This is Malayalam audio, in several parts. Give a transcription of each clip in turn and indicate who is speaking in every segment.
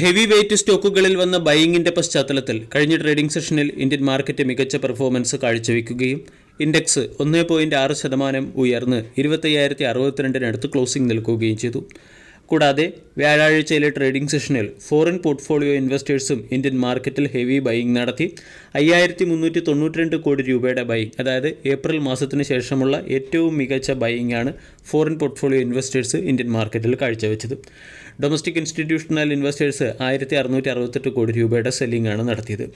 Speaker 1: ഹെവി വെയ്റ്റ് സ്റ്റോക്കുകളിൽ വന്ന ബൈയിങ്ങിന്റെ പശ്ചാത്തലത്തിൽ കഴിഞ്ഞ ട്രേഡിംഗ് സെഷനിൽ ഇന്ത്യൻ മാർക്കറ്റ് മികച്ച പെർഫോമൻസ് കാഴ്ചവെക്കുകയും ഇൻഡെക്സ് ഒന്ന് പോയിന്റ് ആറ് ശതമാനം ഉയർന്ന് ഇരുപത്തയ്യായിരത്തി അറുപത്തിരണ്ടിനടുത്ത് ക്ലോസിംഗ് നിൽക്കുകയും ചെയ്തു. കൂടാതെ വ്യാഴാഴ്ചയിലെ ട്രേഡിംഗ് സെഷനിൽ ഫോറിൻ പോർട്ട്ഫോളിയോ ഇൻവെസ്റ്റേഴ്സും ഇന്ത്യൻ മാർക്കറ്റിൽ ഹെവി ബൈയിങ് നടത്തി അയ്യായിരത്തി മുന്നൂറ്റി തൊണ്ണൂറ്റിരണ്ട് കോടി രൂപയുടെ ബൈയിങ് അതായത് ഏപ്രിൽ മാസത്തിന് ശേഷമുള്ള ഏറ്റവും മികച്ച ബൈയിങ് ആണ് ഫോറിൻ പോർട്ട്ഫോളിയോ ഇൻവെസ്റ്റേഴ്സ് ഇന്ത്യൻ മാർക്കറ്റിൽ കാഴ്ചവെച്ചത്. ഡൊമസ്റ്റിക് ഇൻസ്റ്റിറ്റ്യൂഷണൽ ഇൻവെസ്റ്റേഴ്സ് ആയിരത്തി അറുന്നൂറ്റി അറുപത്തെട്ട് കോടി രൂപയുടെ സെല്ലിംഗ് ആണ് നടത്തിയത്.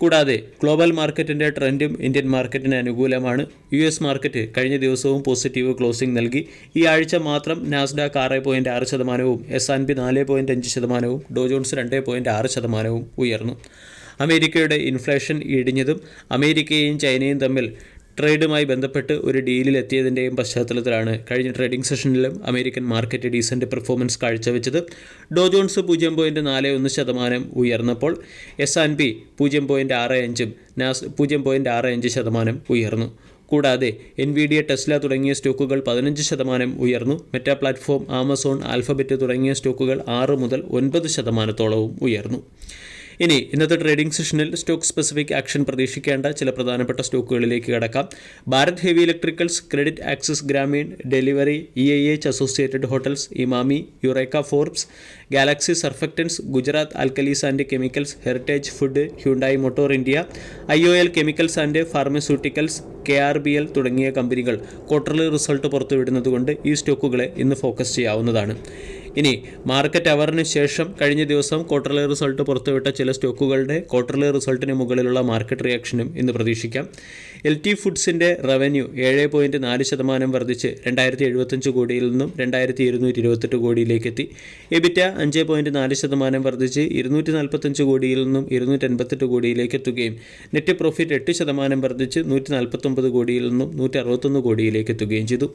Speaker 1: കൂടാതെ ഗ്ലോബൽ മാർക്കറ്റിന്റെ ട്രെൻഡും ഇന്ത്യൻ മാർക്കറ്റിന് അനുകൂലമാണ്. യു എസ് മാർക്കറ്റ് കഴിഞ്ഞ ദിവസവും പോസിറ്റീവ് ക്ലോസിംഗ് നൽകി. ഈ ആഴ്ച മാത്രം നാസ്ഡാക്ക് ആറ് പോയിന്റ് ആറ് ശതമാനവും എസ് ആൻ പി നാല് പോയിന്റ് അഞ്ച് ശതമാനവും ഡോജോൺസ് രണ്ട് പോയിന്റ് ആറ് ശതമാനവും ഉയർന്നു. അമേരിക്കയുടെ ഇൻഫ്ലേഷൻ ഇടിഞ്ഞതും അമേരിക്കയും ചൈനയും തമ്മിൽ ട്രേഡുമായി ബന്ധപ്പെട്ട് ഒരു ഡീലിൽ എത്തിയതിന്റെയും പശ്ചാത്തലത്തിലാണ് കഴിഞ്ഞ ട്രേഡിംഗ് സെഷനിലും അമേരിക്കൻ മാർക്കറ്റ് ഡീസന്റ് പെർഫോമൻസ് കാഴ്ചവെച്ചത്. ഡോ ജോൺസ് പൂജ്യം പോയിന്റ് നാല് ഒന്ന് ശതമാനം ഉയർന്നപ്പോൾ എസ് ആൻഡ് പി പൂജ്യം പോയിന്റ് ആറ് അഞ്ചും നാസ് പൂജ്യം പോയിന്റ് ആറ് അഞ്ച് ശതമാനം ഉയർന്നു. കൂടാതെ Nvidia Tesla തുടങ്ങിയ സ്റ്റോക്കുകൾ പതിനഞ്ച് ശതമാനം ഉയർന്നു. മെറ്റാ പ്ലാറ്റ്ഫോം ആമസോൺ ആൽഫബറ്റ് തുടങ്ങിയ സ്റ്റോക്കുകൾ ആറ് മുതൽ ഒൻപത് ശതമാനത്തോളവും ഉയർന്നു. ഇനി ഇന്നത്തെ ട്രേഡിംഗ് സെഷനിൽ സ്റ്റോക്ക് സ്പെസിഫിക് ആക്ഷൻ പ്രതീക്ഷിക്കേണ്ട ചില പ്രധാനപ്പെട്ട സ്റ്റോക്കുകളിലേക്ക് കടക്കാം. Bharat Heavy Electricals Credit Access Grameen Delivery E I H Associated Hotels Emami Eureka Forbes Galaxy Surfactants Gujarat Alkalies and Chemicals Heritage Food Hyundai Motor India I O L Chemicals and Pharmaceuticals K R B L തുടങ്ങിയ കമ്പനികൾ ക്വാർട്ടർലി റിസൾട്ട് പുറത്തുവിടുന്നതുകൊണ്ട് ഈ സ്റ്റോക്കുകളെ ഇന്ന് ഫോക്കസ് ചെയ്യാവുന്നതാണ്. ഇനി മാർക്കറ്റ് അവറിന് ശേഷം കഴിഞ്ഞ ദിവസം ക്വാർട്ടർലി റിസൾട്ട് പുറത്തുവിട്ട ചില സ്റ്റോക്കുകളുടെ ക്വാർട്ടർലി റിസൾട്ടിന് മുകളിലുള്ള മാർക്കറ്റ് റിയാക്ഷനും ഇന്ന് പ്രതീക്ഷിക്കാം. എൽ ടി ഫുഡ്സിന്റെ റവന്യൂ ഏഴ് പോയിന്റ് നാല് ശതമാനം വർദ്ധിച്ച് രണ്ടായിരത്തി എഴുപത്തഞ്ച് കോടിയിൽ നിന്നും രണ്ടായിരത്തി ഇരുന്നൂറ്റി ഇരുപത്തെട്ട് കോടിയിലേക്ക് എത്തി എബിറ്റ അഞ്ച് പോയിന്റ് നാല് ശതമാനം വർദ്ധിച്ച് ഇരുന്നൂറ്റി നാൽപ്പത്തഞ്ച് കോടിയിൽ നിന്നും ഇരുന്നൂറ്റി എൺപത്തെട്ട് കോടിയിലേക്ക് എത്തുകയും നെറ്റ് പ്രോഫിറ്റ് എട്ട് ശതമാനം വർദ്ധിച്ച് നൂറ്റി നാൽപ്പത്തൊമ്പത് കോടിയിൽ നിന്നും നൂറ്റി അറുപത്തൊന്ന് കോടിയിലേക്ക് എത്തുകയും ചെയ്തു.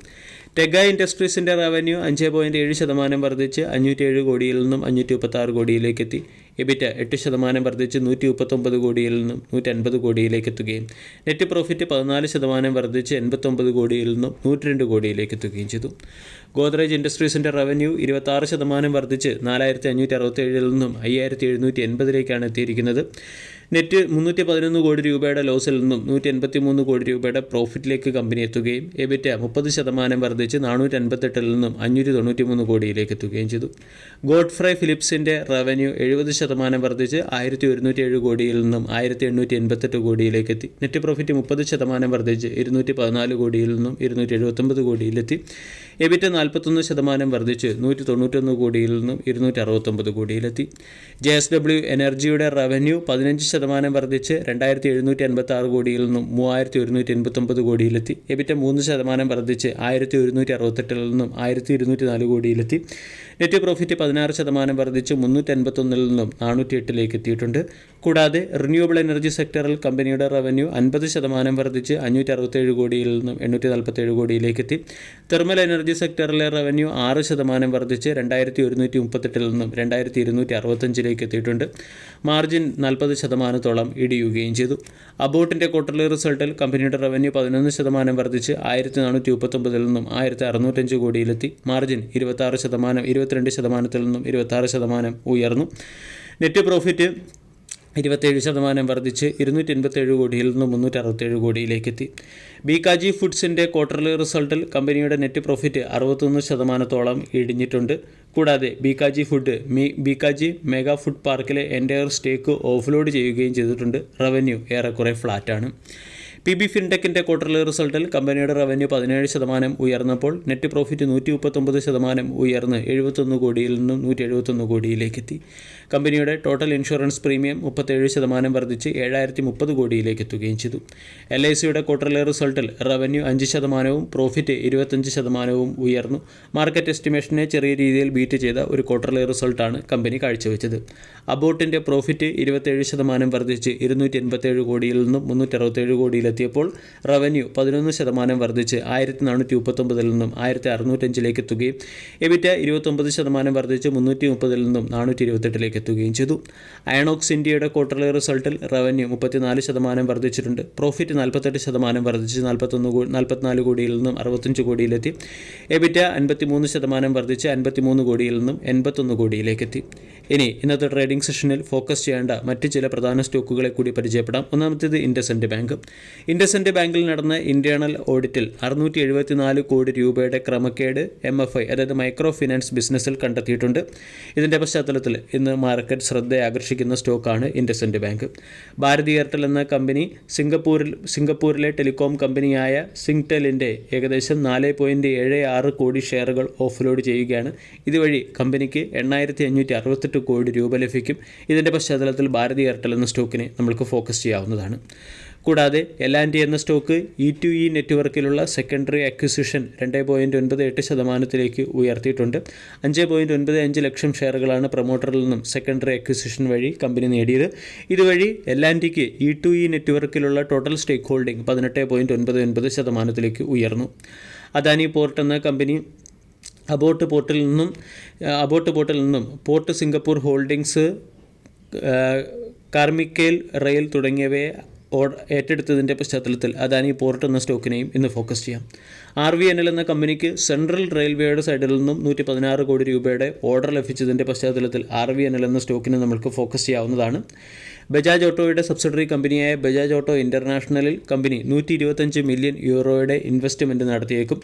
Speaker 1: ടെഗ ഇൻഡസ്ട്രീസിന്റെ റവന്യൂ അഞ്ച് പോയിന്റ് ഏഴ് ശതമാനം വർദ്ധിച്ച് അഞ്ഞൂറ്റി ഏഴ് കോടിയിൽ നിന്നും അഞ്ഞൂറ്റി മുപ്പത്തി ആറ് കോടിയിലേക്ക് എത്തി എബിറ്റ എട്ട് ശതമാനം വർദ്ധിച്ച് നൂറ്റി മുപ്പത്തൊമ്പത് കോടിയിൽ നിന്നും നൂറ്റി അൻപത് കോടിയിലേക്ക് എത്തുകയും നെറ്റ് പ്രോഫിറ്റ് പതിനാല് ശതമാനം വർദ്ധിച്ച് എൺപത്തൊമ്പത് കോടിയിൽ നിന്നും നൂറ്റി രണ്ട് കോടിയിലേക്ക് എത്തുകയും ചെയ്തു. ഗോദ്രേജ് ഇൻഡസ്ട്രീസിന്റെ റവന്യൂ ഇരുപത്താറ് ശതമാനം വർദ്ധിച്ച് നാലായിരത്തി അഞ്ഞൂറ്റി അറുപത്തേഴിൽ നിന്നും അയ്യായിരത്തി എഴുന്നൂറ്റി എൺപതിലേക്കാണ് എത്തിയിരിക്കുന്നത്. നെറ്റ് മുന്നൂറ്റി പതിനൊന്ന് കോടി രൂപയുടെ ലോസിൽ നിന്നും നൂറ്റി എൺപത്തി മൂന്ന് കോടി രൂപയുടെ പ്രോഫിറ്റിലേക്ക് കമ്പനി എത്തുകയും എബിറ്റ മുപ്പത് ശതമാനം വർദ്ധിച്ച് നാനൂറ്റി അൻപത്തെട്ടിൽ നിന്നും അഞ്ഞൂറ്റി തൊണ്ണൂറ്റി മൂന്ന് കോടിയിലേക്ക് എത്തുകയും ചെയ്തു. ഗോഡ്ഫ്രൈ ഫിലിപ്സിന്റെ റവന്യൂ എഴുപത് ശതമാനം വർദ്ധിച്ച് ആയിരത്തി ഒരുന്നൂറ്റി ഏഴ് കോടിയിൽ നിന്നും ആയിരത്തി എണ്ണൂറ്റി എൺപത്തെട്ട് കോടിയിലേക്ക് എത്തി നെറ്റ് പ്രോഫിറ്റ് മുപ്പത് ശതമാനം വർദ്ധിച്ച് ഇരുന്നൂറ്റി പതിനാല് കോടിയിൽ നിന്നും ഇരുന്നൂറ്റി എഴുപത്തൊമ്പത് കോടിയിലെത്തി. എബിറ്റ നാൽപ്പത്തൊന്ന് ശതമാനം വർദ്ധിച്ച് നൂറ്റി തൊണ്ണൂറ്റൊന്ന് കോടിയിൽ നിന്നും ഇരുന്നൂറ്റി അറുപത്തൊമ്പത് കോടിയിലെത്തി. ജെ എസ് ഡബ്ല്യു എനർജിയുടെ റവന്യൂ പതിനഞ്ച് ശതമാനം വർദ്ധിച്ച് രണ്ടായിരത്തി എഴുന്നൂറ്റി അൻപത്തി ആറ് കോടിയിൽ നിന്നും മൂവായിരത്തി ഒരുന്നൂറ്റി എൺപത്തൊമ്പത് കോടിയിലെത്തി. എബിറ്റ മൂന്ന് ശതമാനം വർദ്ധിച്ച് ആയിരത്തി ഒരുന്നൂറ്റി അറുപത്തെട്ടിൽ നിന്നും ആയിരത്തി ഇരുന്നൂറ്റി നാല് കോടിയിലെത്തി. നെറ്റ് പ്രോഫിറ്റ് പതിനാറ് ശതമാനം വർദ്ധിച്ച് മുന്നൂറ്റി അൻപത്തൊന്നിൽ നിന്നും നാനൂറ്റി എട്ടിലേക്ക് എത്തിയിട്ടുണ്ട്. കൂടാതെ റിന്യൂവബിൾ എനർജി സെക്ടറിൽ കമ്പനിയുടെ റവന്യൂ അൻപത് ശതമാനം വർദ്ധിച്ച് അഞ്ഞൂറ്റി അറുപത്തേഴ് കോടിയിൽ നിന്നും എണ്ണൂറ്റി നാൽപ്പത്തേഴ് കോടിയിലേക്ക് എത്തി. തെർമൽ എനർജി സെക്ടറിലെ റവന്യൂ ആറ് ശതമാനം വർദ്ധിച്ച് രണ്ടായിരത്തി ഒരുന്നൂറ്റി മുപ്പത്തെട്ടിൽ നിന്നും രണ്ടായിരത്തി ഇരുന്നൂറ്റി അറുപത്തഞ്ചിലേക്ക് എത്തിയിട്ടുണ്ട്. മാർജിൻ നാൽപ്പത് ശതമാനത്തോളം ഇടിയുകയും ചെയ്തു. അബോട്ടിന്റെ ക്വാർട്ടർലി റിസൾട്ടിൽ കമ്പനിയുടെ റവന്യൂ പതിനൊന്ന് ശതമാനം വർദ്ധിച്ച് ആയിരത്തി നാനൂറ്റി മുപ്പത്തൊമ്പതിൽ നിന്നും ആയിരത്തി അറുന്നൂറ്റഞ്ച് കോടിയിലെത്തി. മാർജിൻ ഇരുപത്താറ് ശതമാനം ഇരുപത്തിരണ്ട് ശതമാനത്തിൽ നിന്നും ഇരുപത്താറ് ശതമാനം ഉയർന്നു. നെറ്റ് പ്രോഫിറ്റ് ഇരുപത്തേഴ് ശതമാനം വർദ്ധിച്ച് ഇരുന്നൂറ്റി എൺപത്തേഴ് കോടിയിൽ നിന്ന് മുന്നൂറ്റി അറുപത്തേഴ് കോടിയിലേക്ക് എത്തി ബികാജി ഫുഡ്സിന്റെ ക്വാർട്ടർലി റിസൾട്ടിൽ കമ്പനിയുടെ നെറ്റ് പ്രോഫിറ്റ് അറുപത്തൊന്ന് ശതമാനത്തോളം ഇടിഞ്ഞിട്ടുണ്ട്. കൂടാതെ ബികാജി ഫുഡ് മീ ബികാജി മെഗാ ഫുഡ് പാർക്കിലെ എന്റയർ സ്റ്റേക്ക് ഓഫ്ലോഡ് ചെയ്യുകയും ചെയ്തിട്ടുണ്ട്. റവന്യൂ ഏറെക്കുറെ ഫ്ലാറ്റാണ് പി ബി ഫിൻടെക്കിന്റെ ക്വാർട്ടർലി റിസൾട്ടിൽ കമ്പനിയുടെ റവന്യൂ പതിനേഴ് ശതമാനം ഉയർന്നപ്പോൾ നെറ്റ് പ്രോഫിറ്റ് നൂറ്റി മുപ്പത്തൊമ്പത് ശതമാനം ഉയർന്ന് എഴുപത്തൊന്ന് കോടിയിൽ നിന്നും നൂറ്റി എഴുപത്തൊന്ന് കോടിയിലേക്ക് എത്തി കമ്പനിയുടെ ടോട്ടൽ ഇൻഷുറൻസ് പ്രീമിയം മുപ്പത്തേഴ് ശതമാനം വർദ്ധിച്ച് ഏഴായിരത്തി മുപ്പത് കോടിയിലേക്ക് എത്തുകയും ചെയ്തു. എൽ ഐ സിയുടെ ക്വാർട്ടർലി റിസൾട്ടിൽ റവന്യൂ അഞ്ച് ശതമാനവും പ്രോഫിറ്റ് ഇരുപത്തഞ്ച് ശതമാനവും ഉയർന്നു. മാർക്കറ്റ് എസ്റ്റിമേഷനെ ചെറിയ രീതിയിൽ ബീറ്റ് ചെയ്ത ഒരു ക്വാർട്ടർലി റിസൾട്ടാണ് കമ്പനി കാഴ്ചവെച്ചത്. അബോട്ടിന്റെ പ്രോഫിറ്റ് ഇരുപത്തേഴ് ശതമാനം വർദ്ധിച്ച് ഇരുന്നൂറ്റി എൺപത്തേഴ് കോടിയിൽ നിന്നും മുന്നൂറ്റി കോടിയിലെത്തി. സ്ഥാനത്തെത്തിയപ്പോൾ റവന്യൂ പതിനൊന്ന് ശതമാനം വർദ്ധിച്ച് ആയിരത്തി നാനൂറ്റി മുപ്പത്തൊമ്പതിൽ നിന്നും ആയിരത്തി അറുന്നൂറ്റഞ്ചിലേക്ക് എത്തുകയും എബിറ്റ ഇരുപത്തൊമ്പത് ശതമാനം വർദ്ധിച്ച് മുന്നൂറ്റി മുപ്പതിൽ നിന്നും നാനൂറ്റി ഇരുപത്തെട്ടിലേക്ക് എത്തുകയും ചെയ്തു. അയണോക്സ് ഇന്ത്യയുടെ ക്വാർട്ടർലി റിസൾട്ടിൽ റവന്യൂ മുപ്പത്തിനാല് ശതമാനം വർദ്ധിച്ചിട്ടുണ്ട്. പ്രോഫിറ്റ് നാൽപ്പത്തെട്ട് ശതമാനം വർദ്ധിച്ച് നാൽപ്പത്തൊന്ന് നാൽപ്പത്തിനാല് കോടിയിൽ നിന്നും അറുപത്തഞ്ച് കോടിയിലെത്തി. എബിറ്റ അൻപത്തിമൂന്ന് ശതമാനം വർദ്ധിച്ച് അൻപത്തിമൂന്ന് കോടിയിൽ നിന്നും എൺപത്തൊന്ന് കോടിയിലേക്കെത്തി. ഇനി ഇന്നത്തെ ട്രേഡിംഗ് സെഷനിൽ ഫോക്കസ് ചെയ്യേണ്ട മറ്റ് ചില പ്രധാന സ്റ്റോക്കുകളെ കൂടി പരിചയപ്പെടാം. ഒന്നാമത്തേത് ഇൻഡസെൻഡ് ബാങ്ക് ഇൻഡസെൻഡ് ബാങ്കിൽ നടന്ന ഇന്റേണൽ ഓഡിറ്റിൽ അറുന്നൂറ്റി എഴുപത്തിനാല് കോടി രൂപയുടെ ക്രമക്കേട് എം എഫ് ഐ അതായത് മൈക്രോ ഫിനാൻസ് ബിസിനസ്സിൽ കണ്ടെത്തിയിട്ടുണ്ട്. ഇതിന്റെ പശ്ചാത്തലത്തിൽ ഇന്ന് മാർക്കറ്റ് ശ്രദ്ധ ആകർഷിക്കുന്ന സ്റ്റോക്കാണ് ഇൻഡസെൻഡ് ബാങ്ക്. ഭാരതി എയർടെൽ എന്ന കമ്പനി സിംഗപ്പൂരിൽ സിംഗപ്പൂരിലെ ടെലികോം കമ്പനിയായ സിംഗ്ടെലിന്റെ ഏകദേശം നാല് പോയിന്റ് ഏഴ് ആറ് കോടി ഷെയറുകൾ ഓഫ്ലോഡ് ചെയ്യുകയാണ്. ഇതുവഴി കമ്പനിക്ക് എണ്ണായിരത്തി അഞ്ഞൂറ്റി അറുപത്തെട്ട് കോടി രൂപ ലഭിക്കും. ഇതിന്റെ പശ്ചാത്തലത്തിൽ ഭാരതി എയർടെൽ എന്ന സ്റ്റോക്കിനെ നമ്മൾക്ക് ഫോക്കസ് ചെയ്യാവുന്നതാണ്. കൂടാതെ ടി എന്ന സ്റ്റോക്ക് ഇ ടു ഇ നെറ്റ്വർക്കിലുള്ള സെക്കൻഡറി അക്വിസിഷൻ രണ്ട് പോയിന്റ് ഒൻപത് എട്ട് ശതമാനത്തിലേക്ക് ഉയർത്തിയിട്ടുണ്ട്. അഞ്ച് പോയിന്റ് ഒൻപത് അഞ്ച് ലക്ഷം ഷെയറുകളാണ് പ്രൊമോട്ടറിൽ നിന്നും സെക്കൻഡറി അക്വിസിഷൻ വഴി കമ്പനി നേടിയത്. ഇതുവഴി ടിക്ക് ഇ ടു ഇ നെറ്റ്വർക്കിലുള്ള ടോട്ടൽ സ്റ്റേക്ക് ഹോൾഡിംഗ് പതിനെട്ട് പോയിന്റ് ഒൻപത് ഒൻപത് ശതമാനത്തിലേക്ക് ഉയർന്നു. അദാനി പോർട്ട് എന്ന കമ്പനി അബോട്ട് പോർട്ടിൽ നിന്നും അബോട്ട് പോർട്ടിൽ നിന്നും Port Singapore Holdings Carmichael rail തുടങ്ങിയവയെ ഏറ്റെടുത്തതിന്റെ പശ്ചാത്തലത്തിൽ അദാനി പോർട്ട് എന്ന സ്റ്റോക്കിനെയും ഇന്ന് ഫോക്കസ് ചെയ്യാം. ആർ വി എൻ എൽ എന്ന കമ്പനിക്ക് സെൻട്രൽ റെയിൽവേയുടെ സൈഡിൽ നിന്നും നൂറ്റി പതിനാറ് കോടി രൂപയുടെ ഓർഡർ ലഭിച്ചതിന്റെ പശ്ചാത്തലത്തിൽ ആർ വി എൻ എൽ എന്ന സ്റ്റോക്കിനെ നമ്മൾക്ക് ഫോക്കസ് ചെയ്യാവുന്നതാണ്. ബജാജ് ഓട്ടോയുടെ സബ്സിഡറി കമ്പനിയായ ബജാജ് ഓട്ടോ ഇന്റർനാഷണലിൽ കമ്പനി നൂറ്റി ഇരുപത്തഞ്ച് മില്യൺ യൂറോയുടെ ഇൻവെസ്റ്റ്മെന്റ് നടത്തിയേക്കും.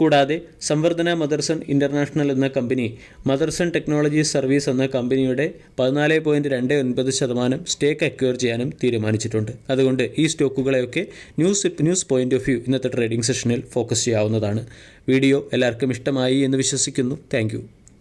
Speaker 1: കൂടാതെ സംവർദ്ധന മദർസൺ ഇന്റർനാഷണൽ എന്ന കമ്പനി മദർസൺ ടെക്നോളജി സർവീസ് എന്ന കമ്പനിയുടെ പതിനാല് പോയിന്റ് രണ്ട് ഒൻപത് ശതമാനം സ്റ്റേക്ക് അക്വയർ ചെയ്യാനും തീരുമാനിച്ചിട്ടുണ്ട്. അതുകൊണ്ട് ഈ സ്റ്റോക്കുകളെയൊക്കെ news news point of view ഇന്നത്തെ ട്രേഡിംഗ് സെഷനിൽ ഫോക്കസ് ചെയ്യാവുന്നതാണ്. വീഡിയോ എല്ലാവർക്കും ഇഷ്ടമായി എന്ന് വിശ്വസിക്കുന്നു. താങ്ക്